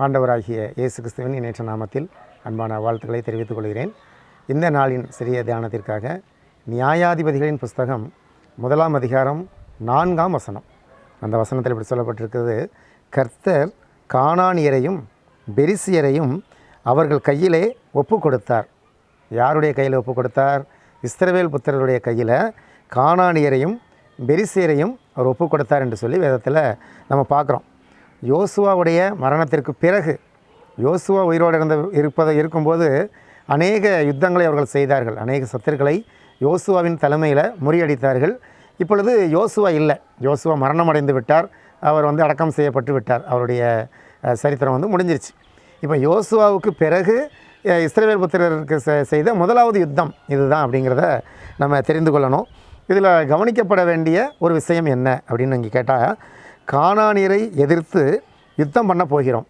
ஆண்டவராகிய இயேசு கிறிஸ்துவின் இணைற்ற நாமத்தில் அன்பான வாழ்த்துக்களை தெரிவித்துக் கொள்கிறேன். இந்த நாளின் சிறிய தியானத்திற்காக நியாயாதிபதிகளின் புஸ்தகம் முதலாம் அதிகாரம் நான்காம் வசனம். அந்த வசனத்தில் இப்படி சொல்லப்பட்டிருக்கிறது கர்த்தர் காணானியரையும் பெரிசியரையும் அவர்கள் கையிலே ஒப்பு கொடுத்தார் யாருடைய கையில் ஒப்பு கொடுத்தார் இஸ்ரவேல் புத்திரருடைய கையில் காணானியரையும் பெரிசியரையும் அவர் ஒப்பு கொடுத்தார் என்று சொல்லி வேதத்தில் நம்ம பார்க்குறோம். யோசுவாவுடைய மரணத்திற்கு பிறகு யோசுவா உயிரோடு இருந்த இருப்பதை இருக்கும்போது அநேக யுத்தங்களை அவர்கள் செய்தார்கள். அநேக சத்துருக்களை யோசுவாவின் தலைமையில் முறியடித்தார்கள். இப்பொழுது யோசுவா இல்லை. யோசுவா மரணம் அடைந்து விட்டார். அவர் வந்து அடக்கம் செய்யப்பட்டு விட்டார். அவருடைய சரித்திரம் வந்து முடிஞ்சிருச்சு. இப்போ யோசுவாவுக்கு பிறகு அஹ், புத்திரருக்கு செ- செய்த முதலாவது யுத்தம் இதுதான் அப்படிங்கிறத நம்ம தெரிந்து கொள்ளணும். இதில் கவனிக்கப்பட வேண்டிய ஒரு விஷயம் என்ன அப்படின்னு இங்கே கேட்டால் காணானியரை எதிர்த்து யுத்தம் பண்ண போகிறோம்.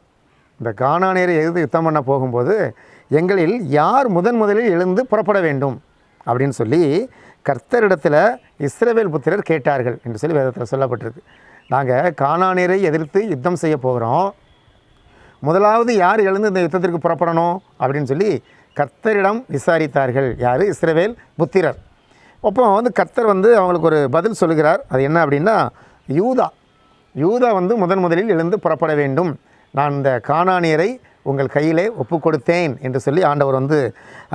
இந்த காணானியரை எதிர்த்து யுத்தம் பண்ண போகும்போது எங்களில் யார் முதன் முதலில் எழுந்து புறப்பட வேண்டும்? அப்படின்னு சொல்லி கர்த்தரிடத்தில் இஸ்ரவேல் புத்திரர் கேட்டார்கள் என்று சொல்லி வேதத்தில் சொல்லப்பட்டிருக்கு. நாங்கள் காணானியரை எதிர்த்து யுத்தம் செய்ய போகிறோம். முதலாவது யார் எழுந்து இந்த யுத்தத்திற்கு புறப்படணும்? அப்படின்னு சொல்லி கர்த்தரிடம் விசாரித்தார்கள். யார்? இஸ்ரவேல் புத்திரர். அப்போ வந்து கர்த்தர் வந்து அவங்களுக்கு ஒரு பதில் சொல்லுகிறார். அது என்ன அப்படின்னா யூதா. யூதா வந்து முதன் முதலில் எழுந்து புறப்பட வேண்டும். நான் இந்த காணானியரை உங்கள் கையிலே ஒப்பு கொடுத்தேன் என்று சொல்லி ஆண்டவர் வந்து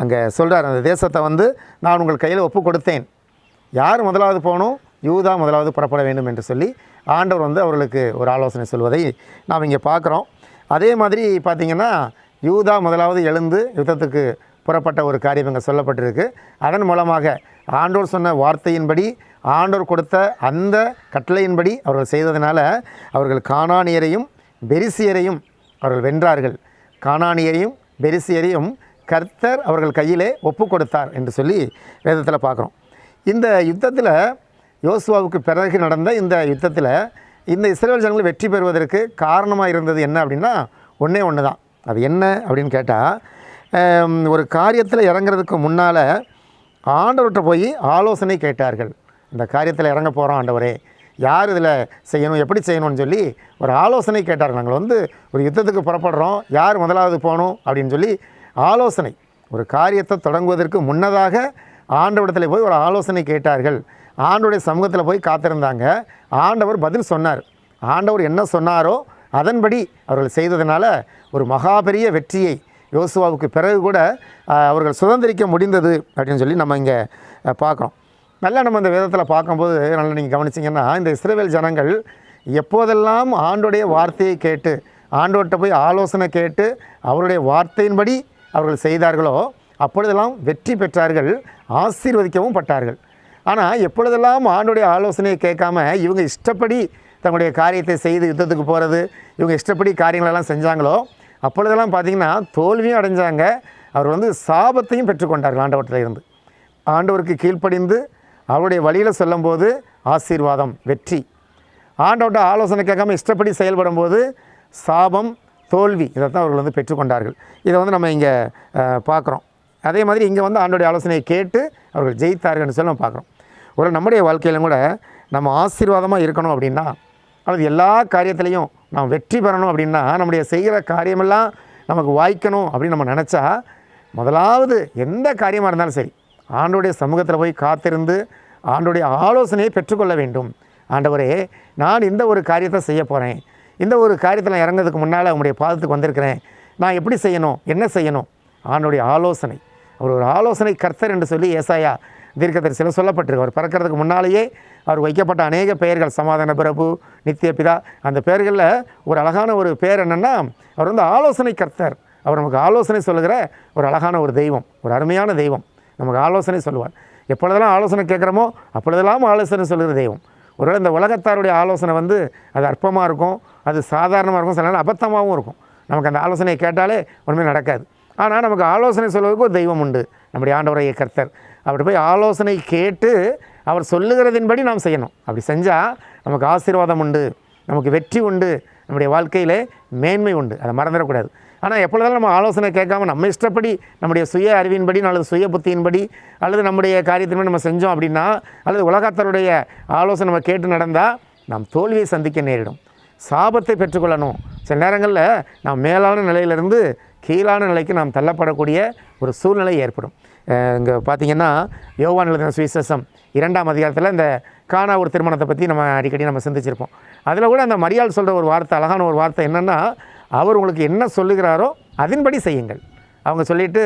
அங்கே சொல்கிறார் அந்த தேசத்தை வந்து நான் உங்கள் கையில் ஒப்பு கொடுத்தேன் யார் முதலாவது போகணும்? யூதா முதலாவது புறப்பட வேண்டும் என்று சொல்லி ஆண்டவர் வந்து அவர்களுக்கு ஒரு ஆலோசனை சொல்வதை நாம் இங்கே பார்க்குறோம். அதே மாதிரி பார்த்திங்கன்னா யூதா முதலாவது எழுந்து யுத்தத்துக்கு புறப்பட்ட ஒரு காரியம் இங்கே சொல்லப்பட்டிருக்கு. அதன் மூலமாக ஆண்டோர் சொன்ன வார்த்தையின்படி ஆண்டோர் கொடுத்த அந்த கட்டளையின்படி அவர்கள் செய்ததினால அவர்கள் காணானியரையும் பெரிசியரையும் அவர்கள் வென்றார்கள். காணானியரையும் பெரிசியரையும் கர்த்தர் அவர்கள் கையிலே ஒப்பு கொடுத்தார் என்று சொல்லி வேதத்தில் பார்க்குறோம். இந்த யுத்தத்தில் யோசுவாவுக்கு பிறகு நடந்த இந்த யுத்தத்தில் இந்த இஸ்ரேல் ஜனங்கள் வெற்றி பெறுவதற்கு காரணமாக இருந்தது என்ன அப்படின்னா ஒன்றே ஒன்று தான் அது என்ன அப்படின்னு கேட்டால் ஒரு காரியத்தில் இறங்குறதுக்கு முன்னால் ஆண்டவர்கிட்ட போய் ஆலோசனை கேட்டார்கள். இந்த காரியத்தில் இறங்க போகிறோம் ஆண்டவரே. யார் இதில் செய்யணும் எப்படி செய்யணும்னு சொல்லி ஒரு ஆலோசனை கேட்டார். நாங்கள் வந்து ஒரு யுத்தத்துக்கு புறப்படுறோம் யார் முதலாவது போகணும் அப்படின்னு சொல்லி ஆலோசனை. ஒரு காரியத்தை தொடங்குவதற்கு முன்னதாக ஆண்டவரிடத்தில் போய் ஒரு ஆலோசனை கேட்டார்கள். ஆண்டவருடைய சமூகத்தில் போய் காத்திருந்தாங்க. ஆண்டவர் பதில் சொன்னார். ஆண்டவர் என்ன சொன்னாரோ அதன்படி அவர்கள் செய்ததுனால ஒரு மகாபெரிய வெற்றியை யோசுவாவுக்கு பிறகு கூட அவர்கள் சுதந்திரிக்க முடிந்தது அப்படின்னு சொல்லி நம்ம இங்கே பார்க்குறோம். நல்லா நம்ம இந்த வேதத்தில் பார்க்கும்போது நல்லா நீங்கள் கவனிச்சிங்கன்னா இந்த இஸ்ரேவேல் ஜனங்கள் எப்போதெல்லாம் ஆண்டோடைய வார்த்தையை கேட்டு ஆண்டோர்கிட்ட போய் ஆலோசனை கேட்டு அவருடைய வார்த்தையின்படி அவர்கள் செய்தார்களோ அப்பொழுதெல்லாம் வெற்றி பெற்றார்கள் ஆசீர்வதிக்கவும் பட்டார்கள். ஆனால் எப்பொழுதெல்லாம் ஆண்டுடைய ஆலோசனையை கேட்காம இவங்க இஷ்டப்படி தங்களுடைய காரியத்தை செய்து யுத்தத்துக்கு போகிறது இவங்க இஷ்டப்படி காரியங்களெல்லாம் செஞ்சாங்களோ அப்பொழுதெல்லாம் பார்த்திங்கன்னா தோல்வியும் அடைஞ்சாங்க. அவர் வந்து சாபத்தையும் பெற்றுக்கொண்டார்கள் ஆண்டவற்றில் இருந்து. ஆண்டவருக்கு கீழ்ப்படிந்து அவருடைய வழியில் செல்லும்போது ஆசீர்வாதம் வெற்றி. ஆண்டவட்ட ஆலோசனை கேட்காம இஷ்டப்படி செயல்படும்போது சாபம் தோல்வி இதைத்தான் அவர்கள் வந்து பெற்றுக்கொண்டார்கள் இதை வந்து நம்ம இங்கே பார்க்குறோம். அதே மாதிரி இங்கே வந்து ஆண்டோடைய ஆலோசனையை கேட்டு அவர்கள் ஜெயித்தார்கள்னு சொல்லி நம்ம பார்க்குறோம். ஒரு நம்முடைய வாழ்க்கையிலும் கூட நம்ம ஆசீர்வாதமாக இருக்கணும் அப்படின்னா அல்லது எல்லா காரியத்திலையும் நாம் வெற்றி பெறணும் அப்படின்னா நம்முடைய செய்கிற காரியமெல்லாம் நமக்கு வாய்க்கணும் அப்படின்னு நம்ம நினச்சா முதலாவது எந்த காரியமாக இருந்தாலும் சரி ஆண்டோடைய சமூகத்தில் போய் காத்திருந்து ஆண்டோடைய ஆலோசனையை பெற்றுக்கொள்ள வேண்டும். ஆண்டவரே நான் இந்த ஒரு காரியத்தை செய்ய போகிறேன் இந்த ஒரு காரியத்தில் இறங்குறதுக்கு முன்னால் உங்களுடைய பாதத்துக்கு வந்திருக்கிறேன். நான் எப்படி செய்யணும்? என்ன செய்யணும்? ஆண்டோடைய ஆலோசனை. அவர் ஒரு ஆலோசனை கர்த்தர் என்று சொல்லி ஏசாயா தீர்க்கதரிசியில் சொல்லப்பட்டிருக்கு அவர் பிறக்கிறதுக்கு முன்னாலேயே அவர் வைக்கப்பட்ட அநேக பெயர்கள் சமாதான பிரபு நித்திய பிதா அந்த பெயர்களில் ஒரு அழகான ஒரு பேர் என்னென்னா அவர் வந்து ஆலோசனை கர்த்தர். அவர் நமக்கு ஆலோசனை சொல்லுகிற ஒரு அழகான ஒரு தெய்வம் ஒரு அருமையான தெய்வம். நமக்கு ஆலோசனை சொல்லுவார். எப்பொழுதெல்லாம் ஆலோசனை கேட்குறோமோ அப்பொழுதெல்லாம் ஆலோசனை சொல்கிற தெய்வம். ஒருவேளை இந்த உலகத்தாருடைய ஆலோசனை வந்து அது அற்பமாக இருக்கும் அது சாதாரணமாக இருக்கும் சில நேரம் அபத்தமாகவும் இருக்கும். நமக்கு அந்த ஆலோசனையை கேட்டாலே ஒன்றுமே நடக்காது. ஆனால் நமக்கு ஆலோசனை சொல்வதற்கு ஒரு தெய்வம் உண்டு. நம்முடைய ஆண்டவரைய கர்த்தர். அப்படி போய் ஆலோசனை கேட்டு அவர் சொல்லுகிறதின்படி நாம் செய்யணும். அப்படி செஞ்சால் நமக்கு ஆசீர்வாதம் உண்டு நமக்கு வெற்றி உண்டு நம்முடைய வாழ்க்கையிலே மேன்மை உண்டு. அதை மறந்துடக்கூடாது. ஆனால் எப்பொழுதும் நம்ம ஆலோசனை கேட்காம நம்ம இஷ்டப்படி நம்முடைய சுய அறிவின்படி அல்லது சுய புத்தியின்படி அல்லது நம்முடைய காரியத்தின்படி நம்ம செஞ்சோம் அப்படின்னா அல்லது உலகத்தருடைய ஆலோசனை நம்ம கேட்டு நடந்தால் நாம் தோல்வியை சந்திக்க நேரிடும். சாபத்தை பெற்றுக்கொள்ளணும். சில நேரங்களில் நாம் மேலான நிலையிலிருந்து கீழான நிலைக்கு நாம் தள்ளப்படக்கூடிய ஒரு சூழ்நிலை ஏற்படும். இங்கே பார்த்தீங்கன்னா யோவான் எழுதின சுவிசேஷம் இரண்டாம் அதிகாரத்தில் இந்த காணா ஒரு திருமணத்தை பற்றி நம்ம அடிக்கடி நம்ம சிந்திச்சிருப்போம். அதில் கூட அந்த மரியாள் சொல்கிற ஒரு வார்த்தை அழகான ஒரு வார்த்தை என்னென்னா அவர் உங்களுக்கு என்ன சொல்லுகிறாரோ அதன்படி செய்யுங்கள். அவங்க சொல்லிவிட்டு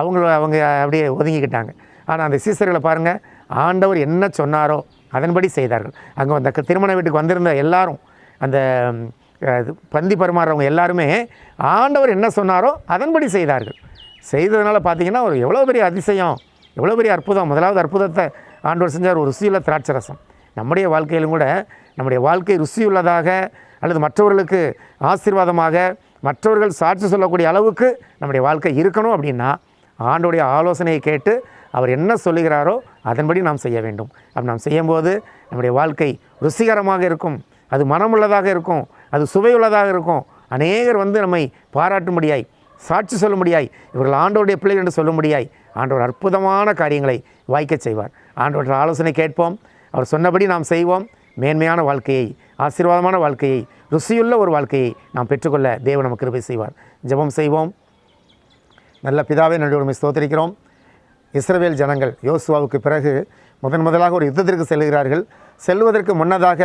அவங்கள அவங்க அப்படியே ஒதுங்கிக்கிட்டாங்க. ஆனால் அந்த சீசர்களை பாருங்கள் ஆண்டவர் என்ன சொன்னாரோ அதன்படி செய்தார்கள். அங்கே அந்த திருமண வீட்டுக்கு வந்திருந்த எல்லாரும் அந்த பந்தி பரிமாறுறவங்க எல்லாருமே ஆண்டவர் என்ன சொன்னாரோ அதன்படி செய்தார்கள். செய்ததுனால பார்த்தீங்கன்னா ஒரு எவ்வளோ பெரிய அதிசயம் எவ்வளோ பெரிய அற்புதம். முதலாவது அற்புதத்தை ஆண்டவர் செஞ்சார் ஒரு ருசியுள்ள திராட்சை ரசம் நம்முடைய வாழ்க்கையிலும் கூட நம்முடைய வாழ்க்கை ருசியுள்ளதாக அல்லது மற்றவர்களுக்கு ஆசீர்வாதமாக மற்றவர்கள் சாட்சி சொல்லக்கூடிய அளவுக்கு நம்முடைய வாழ்க்கை இருக்கணும் அப்படின்னா ஆண்டோடைய ஆலோசனையை கேட்டு அவர் என்ன சொல்லுகிறாரோ அதன்படி நாம் செய்ய வேண்டும். அப்படி நாம் செய்யும்போது நம்முடைய வாழ்க்கை ருசிகரமாக இருக்கும் அது மனமுள்ளதாக இருக்கும் அது சுவையுள்ளதாக இருக்கும். அநேகர் வந்து நம்மை பாராட்டும்படியாய் சாட்சி சொல்லும்படியாய் இவர்கள் ஆண்டோருடைய பிள்ளைகள் என்று சொல்லும்படியாய் ஆண்டவர் அற்புதமான காரியங்களை வாய்க்கச் செய்வார். ஆண்டோட ஆலோசனை கேட்போம். அவர் சொன்னபடி நாம் செய்வோம். மேன்மையான வாழ்க்கையை ஆசீர்வாதமான வாழ்க்கையை ருசியுள்ள ஒரு வாழ்க்கையை நாம் பெற்றுக்கொள்ள தேவன் நமக்கு கிருபை செய்வார். ஜெபம் செய்வோம். நல்ல பிதாவே நடுவுரிமை ஸ்தோத்தரிக்கிறோம். இஸ்ரவேல் ஜனங்கள் யோசுவாவுக்கு பிறகு முதன் முதலாக ஒரு யுத்தத்திற்கு செல்கிறார்கள். செல்வதற்கு முன்னதாக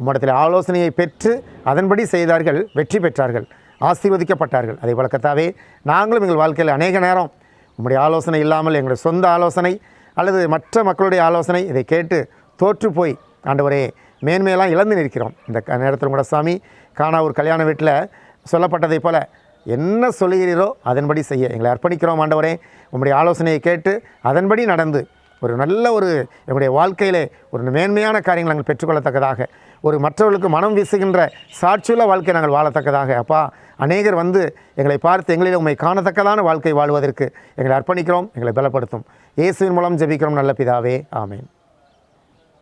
உம்மிடத்தில் ஆலோசனையை பெற்று அதன்படி செய்தார்கள் வெற்றி பெற்றார்கள் ஆசீர்வதிக்கப்பட்டார்கள். அதே வழக்கத்தாவே நாங்களும் எங்கள் வாழ்க்கையில் அநேக நேரம் உம்முடைய ஆலோசனை இல்லாமல் எங்களுடைய சொந்த ஆலோசனை அல்லது மற்ற மக்களுடைய ஆலோசனை இதை கேட்டு தோற்று போய் ஆண்டவரே மேன்மையெல்லாம் இழந்து நிற்கிறோம். இந்த க- நேரத்தில் கூட சாமி காணா ஒரு கல்யாண வீட்டில் சொல்லப்பட்டதை போல் என்ன சொல்லுகிறீரோ அதன்படி செய்ய. எங்களை அர்ப்பணிக்கிறோம் ஆண்டவரே. உங்களுடைய ஆலோசனையை கேட்டு அதன்படி நடந்து ஒரு நல்ல ஒரு எங்களுடைய வாழ்க்கையிலே ஒரு மேன்மையான காரியங்கள் நாங்கள் பெற்றுக்கொள்ளத்தக்கதாக ஒரு மற்றவர்களுக்கு மனம் வீசுகின்ற சாட்சியுள்ள வாழ்க்கை நாங்கள் வாழத்தக்கதாக. அப்பா அநேகர் வந்து எங்களை பார்த்து எங்களில் உண்மை காணத்தக்கதான வாழ்க்கை வாழ்வதற்கு எங்களை அர்ப்பணிக்கிறோம் எங்களை பலப்படுத்தும். இயேசுவின் மூலம் ஜெபிக்கிறோம் நல்ல பிதாவே. ஆமேன்.